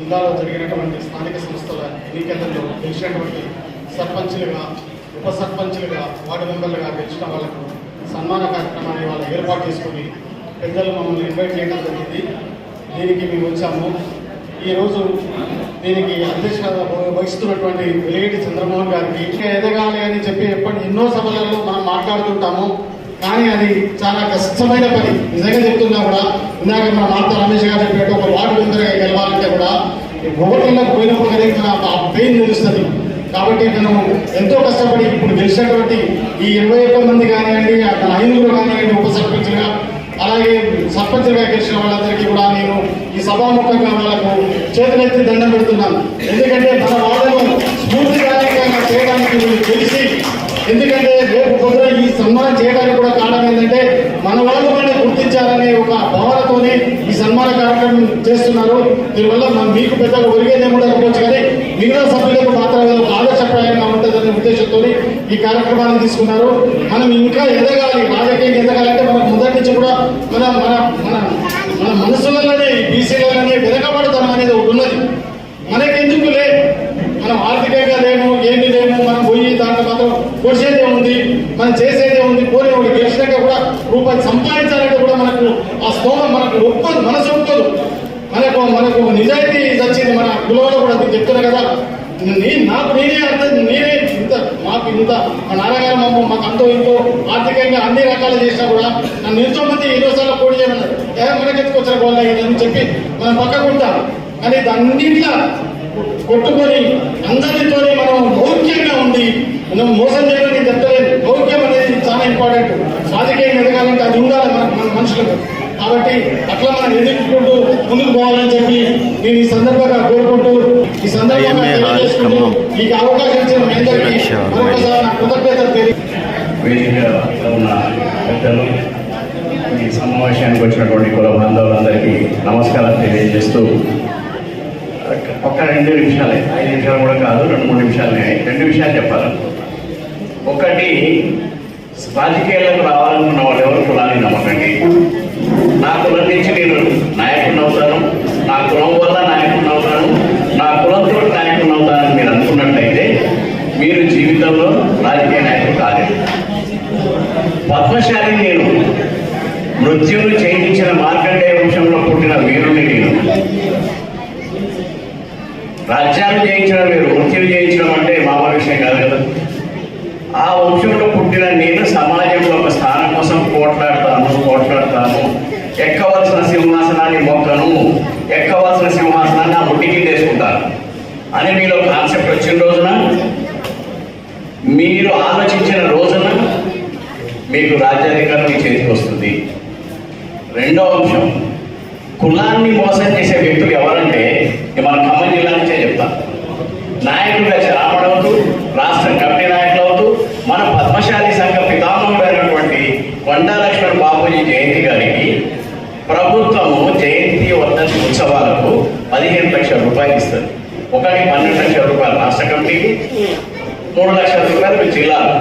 జిల్లాలో జరిగినటువంటి స్థానిక సంస్థల ఎన్నికలలో గెలిచినటువంటి సర్పంచ్లుగా ఉప సర్పంచ్లుగా వార్డు మెంబర్లుగా గెలిచిన వాళ్ళకు సన్మాన కార్యక్రమాన్ని వాళ్ళు ఏర్పాటు చేసుకొని పెద్దలు మమ్మల్ని ఇన్వైట్ చేయడం జరిగింది. దీనికి మేము వచ్చాము. ఈరోజు దీనికి అధ్యక్షత వహిస్తున్నటువంటి వెలిగేటి చంద్రమోహన్ గారికి ఇంకా ఎదగాలి అని చెప్పి ఎప్పటి ఎన్నో సభలలో మనం మాట్లాడుతుంటాము. కానీ అది చాలా కష్టమైన పని. నిజంగా చెప్తున్నా కూడా ఇందాక మన మాత రమేష్ గారు చెప్పినట్టు ఒక వార్డు ఓట్లకు పోయినప్పుడు కలిగిన ఆ పెయిన్ తెలుస్తుంది. కాబట్టి మనం ఎంతో కష్టపడి ఇప్పుడు గెలిచినటువంటి ఈ ఇరవై ఒక్క మంది కానివ్వండి అతను ఐదుగురు కానివ్వండి ఉప సర్పంచ్గా అలాగే సర్పంచ్గా గెలిచిన వాళ్ళందరికీ కూడా నేను ఈ సభాముఖంగా వాళ్ళకు చేతులెత్తి దండం పెడుతున్నాను. ఎందుకంటే మన వాళ్ళను స్ఫూర్తిదాయకంగా చేయడానికి తెలిసి ఎందుకంటే రేపు పొద్దున ఈ సన్మానం చేయడానికి కూడా కారణం ఏంటంటే మన వాళ్ళు చేయాలనే ఒక భావనతోనే ఈ సన్మాన కార్యక్రమం చేస్తున్నారు. దీనివల్ల మీకు పెద్దగా ఒరిగేదేమో అనుకోవచ్చు కానీ మిగతా సభ్యులకు మాత్రం ఒక ఆదర్శప్రాయంగా ఉంటుందనే ఉద్దేశంతో ఈ కార్యక్రమాన్ని తీసుకున్నారు. మనం ఇంకా ఎదగాలి రాజకీయం ఎదగాలంటే మనం మొదటి నుంచి కూడా మన మన మన మన మనసులలోనే బీసీలలోనే వెనకబడతాం అనేది ఒకటి ఉన్నది. మనకెందుకులే మనం ఆర్థికంగా లేము ఏమి లేము మనం పోయి దాంట్లో మాత్రం కొడిసేదే ఉంది మనం చేసేదే ఉంది పోనీ ఒకటి గెలిచినాక కూడా రూపాయి సంపాదించాలి స్తోమ మనకు ఒప్పదు మనసు ఒప్పదు మనకు మనకు నిజాయితీ వచ్చింది మన కులంలో కూడా అది చెప్తున్నా కదా. నీ నాకు నేనే అర్థం నేనే ఇంత మాకు ఇంత మా నాన్నగారు మాకు మాకు అంతో ఇంతో ఆర్థికంగా అన్ని రకాలు చేసినా కూడా నన్ను ఎంతో మంది ఎన్నో సార్లు పోటీ చేయమన్నారు. ఏ మనకెత్తుకొచ్చిన గోళ్ళ అని చెప్పి మనం పక్కకుంటాం కానీ అన్నింటిలో కొట్టుకొని అందరితోనే మనం మౌఖ్యంగా ఉండి మనం మోసం చేయడానికి చెప్తలేదు మౌఖ్యం అనేది చాలా ఇంపార్టెంట్ రాజకీయం ఎదగాలంటే అది ఉండాలి మన మనుషులకు. కాబట్టి అట్లా మనం ఎదుర్కొంటూ ముందుకు పోవాలని చెప్పి నేను ఈ సందర్భంగా కోరుకుంటూ ఈ సందర్భంగా. మీకు అవకాశం ఇచ్చిన మీ అందరికీ మరొకసారి నా కృతజ్ఞతలు ఈ సమావేశానికి వచ్చినటువంటి కుల బాంధవులందరికీ నమస్కారం తెలియజేస్తూ ఒక రెండు నిమిషాలే ఐదు నిమిషాలు కూడా కాదు రెండు మూడు నిమిషాలే రెండు విషయాలు చెప్పాలి. ఒకటి రాజకీయాలకు రావాలనుకున్న వాళ్ళు ఎవరు? పద్మశాలి నేను మృత్యువును చేయించిన మార్కండేయ వంశంలో పుట్టిన వీరుని నేను. రాజ్యాన్ని జయించడం మీరు మృత్యువు జయించడం అంటే మామూలు విషయం కాదు కదా. ఆ వంశంలో పుట్టిన నేను సమాజంలో మీకు రాజ్యాధికారం మీ చేతికి వస్తుంది. రెండో అంశం కులాన్ని మోసం చేసే వ్యక్తులు ఎవరంటే మన ఖమ్మం జిల్లా నుంచే చెప్తా. నాయకులుగా చలామణవుతూ రాష్ట్ర కమిటీ నాయకులు అవుతూ మన పద్మశాలి సంఘ పితామహుడు అయినటువంటి కొండా లక్ష్మణ్ బాబుజీ జయంతి గారికి ప్రభుత్వము జయంతి వర్ధంతి ఉత్సవాలకు పదిహేను లక్షల రూపాయలు ఇస్తుంది. ఒకటి పన్నెండు లక్షల రూపాయలు రాష్ట్ర కమిటీకి మూడు లక్షల రూపాయలు జిల్లాలు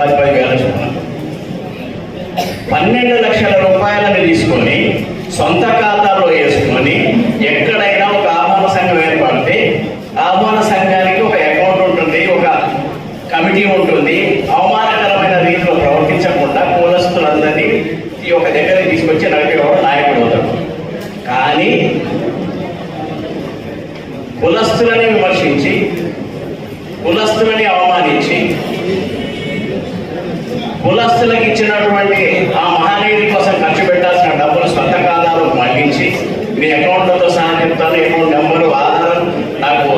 పది పది వేల చొప్పున. పన్నెండు లక్షల రూపాయలను తీసుకొని సొంత ఖాతాలో వేసుకొని ఎక్కడైనా ఒక ఆహ్వాన సంఘం ఏర్పడితే ఆహ్వాన సంఘానికి ఒక అకౌంట్ ఉంటుంది ఒక కమిటీ ఉంటుంది. అవమానకరమైన రీతిలో ప్రవర్తించకుండా కులస్తులందరినీ ఈ ఒక దగ్గరికి తీసుకొచ్చి నడిపేవాడు నాయకుడు అవుతాడు. కానీ కులస్తులని కులస్తులకు ఇచ్చినటువంటి ఆ మహనీయుడి కోసం ఖర్చు పెట్టాల్సిన డబ్బులు సొంత ఖాతాలో మళ్ళించి మీ అకౌంట్లతో సహా చెప్తాను అకౌంట్ నెంబరు ఆధారం నాకు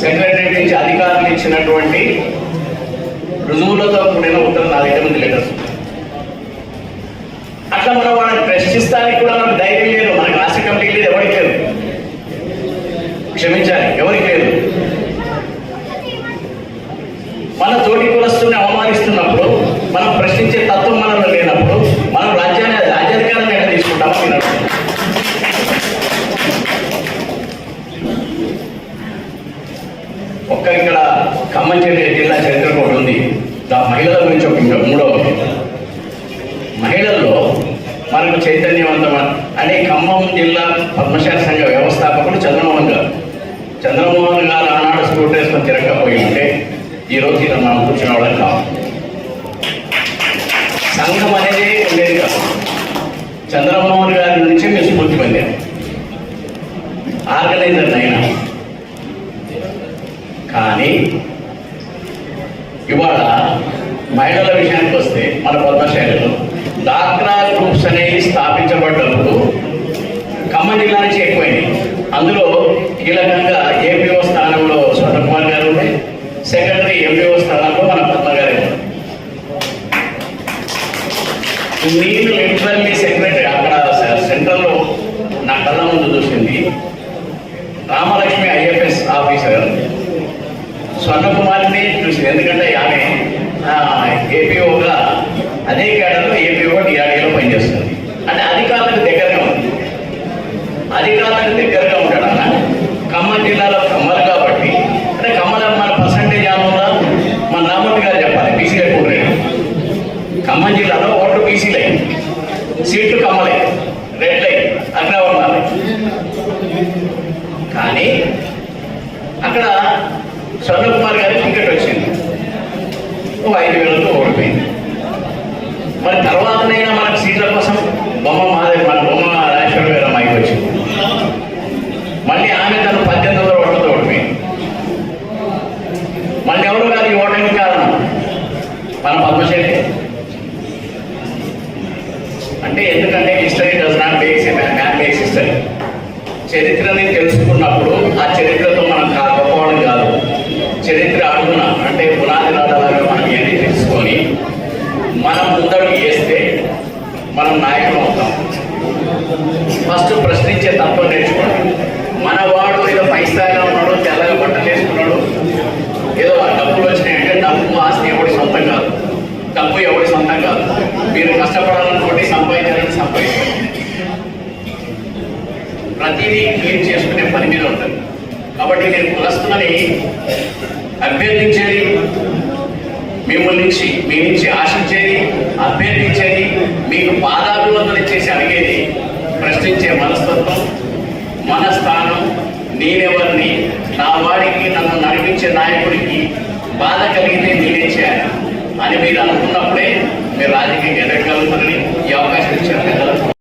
సెక్రటరీ నుంచి అధికారులు ఇచ్చినటువంటి రుజువులతో కూడిన ఉత్తరం నా దగ్గర ఉంది లెటర్స్ అట్లా మనం వాళ్ళని ప్రశ్నిస్తానికి కూడా మనకు ధైర్యం లేదు. మనకు రాష్ట్ర కమిటీ లేదు ఎవరికి లేదు. క్షమించాలి ఎవరికి లేదు. మన తోటి మనం ప్రశ్నించే తత్వం మనలో లేనప్పుడు మనం రాజ్యాన్ని రాజ్యాధికారం ఎక్కడ తీసుకుంటామో ఒక్క ఇక్కడ ఖమ్మం జిల్లా జిల్లా చరిత్ర ఒకటి ఉంది. దా మహిళల గురించి ఒక మూడో మూడవ మహిళల్లో మనకు చైతన్యవంతం అనే ఖమ్మం జిల్లా పద్మశాల సంఘ వ్యవస్థాపకుడు చంద్రమోహన్ గారు. కోసం తిరగకపోయి ఉంటే ఈ రోజు ఇలా మనం కూర్చునేవాళ్ళం కావాలి సంఘం అనేది ఉండేది కాదు. చంద్రమోహన్ గారి నుంచి మేము స్ఫూర్తి పొందాం. ఆర్గనైజర్ అయినా కానీ ఇవాళ మహిళల విషయానికి వస్తే మన పద్మశాలిలో డాక్రా గ్రూప్స్ అనేవి స్థాపించబడ్డప్పుడు ఖమ్మం జిల్లా నుంచి ఎక్కువైంది. అందులో కీలకంగా ఏపీ స్థానంలో స్వర్ణకుమార్ గారు ఉండే సెక్రటరీ ఎంపీఓ స్థానంలో మన పద్మ గారు ఉన్నారు. నేను లిటరల్లీ సెక్రటరీ అక్కడ సెంట్రల్లో నా కళ్ళ ముందు చూసింది రామలక్ష్మి ఐఎఫ్ఎస్ ఆఫీసర్. స్వర్ణకుమారిని చూసింది ఎందుకంటే ఆమె ఏపీఓగా అదే కేడర్లో ఏపీఓ డిఆర్డీలో పనిచేస్తుంది. అంటే అధికారులకు దగ్గరగా ఉంది. అధికారులకు దగ్గరగా ఉంటాడు ఖమ్మం జిల్లాలో కమ్మలు కాబట్టి అంటే కమ్మల మన పర్సంటేజ్ ఆనందా మన రామూర్తి గారు చెప్పాలి బీసీ ఎక్కువ ఖమ్మం జిల్లాలో ఓట్లు బీసీలే సీట్లు కమ్మలే రెడ్లై ఉండాలి కానీ అక్కడ శవర్ణ్ కుమార్ గారి టికెట్ వచ్చింది. ఓ ఐదు వేలతో ఓడిపోయింది. మరి తర్వాతనైనా మనకు సీట్ల కోసం బొమ్మ మాదే మన బొమ్మ రాజేశ్వర గారు అమ్మాయికి వచ్చింది. మళ్ళీ ఆమె తను పద్దెనిమిది వందల ఓట్లతో ఓడిపోయింది. మళ్ళీ ఎవరు కాదు ఈ ఓటమి కారణం? మన పద్మశెట్టి. అంటే ఎందుకంటే history does not bakes man bakes history చరిత్రని తెలుసుకున్నప్పుడు ఆ చరిత్ర మనం కా- గొప్పవాళ్ళం కాదు చరిత్ర అడుగున అంటే పునాది రాతలాగా మనం ఏది తెలుసుకొని మనం ముందడుగు వేస్తే మనం నాయకులు అవుతాం. ఫస్ట్ ప్రశ్నించే తత్వం నేర్చుకోండి మన వాడు ఏదో పై స్థాయిలో ఉన్నాడు తెల్లగా బట్టలు వేసుకున్నాడు ఏదో డబ్బులు వచ్చినాయంటే డబ్బు ఆస్తి ఎవడి సొంతం కాదు. డబ్బు ఎవడి సొంతం కాదు. మీరు కష్టపడాలనుకోండి సంపాదించాలని సంపాదించాలి ప్రతిదీ క్లీన్ చేసుకునే పని మీద ఉంటుంది. కాబట్టి నేను కులస్తులని అభ్యర్థించేది మిమ్మల్ని నుంచి మీ నుంచి ఆశించేది అభ్యర్థించేది మీకు పాదాభివందన చేసి అడిగేది ప్రశ్నించే మనస్తత్వం మన స్థానం నేనెవరిని నా వాడికి నన్ను నడిపించే నాయకుడికి బాధ కలిగితే నేనే చేయాలి అని మీరు అనుకున్నప్పుడే మీరు రాజకీయంగా ఎదగలుగుతారని ఈ అవకాశం ఇచ్చారు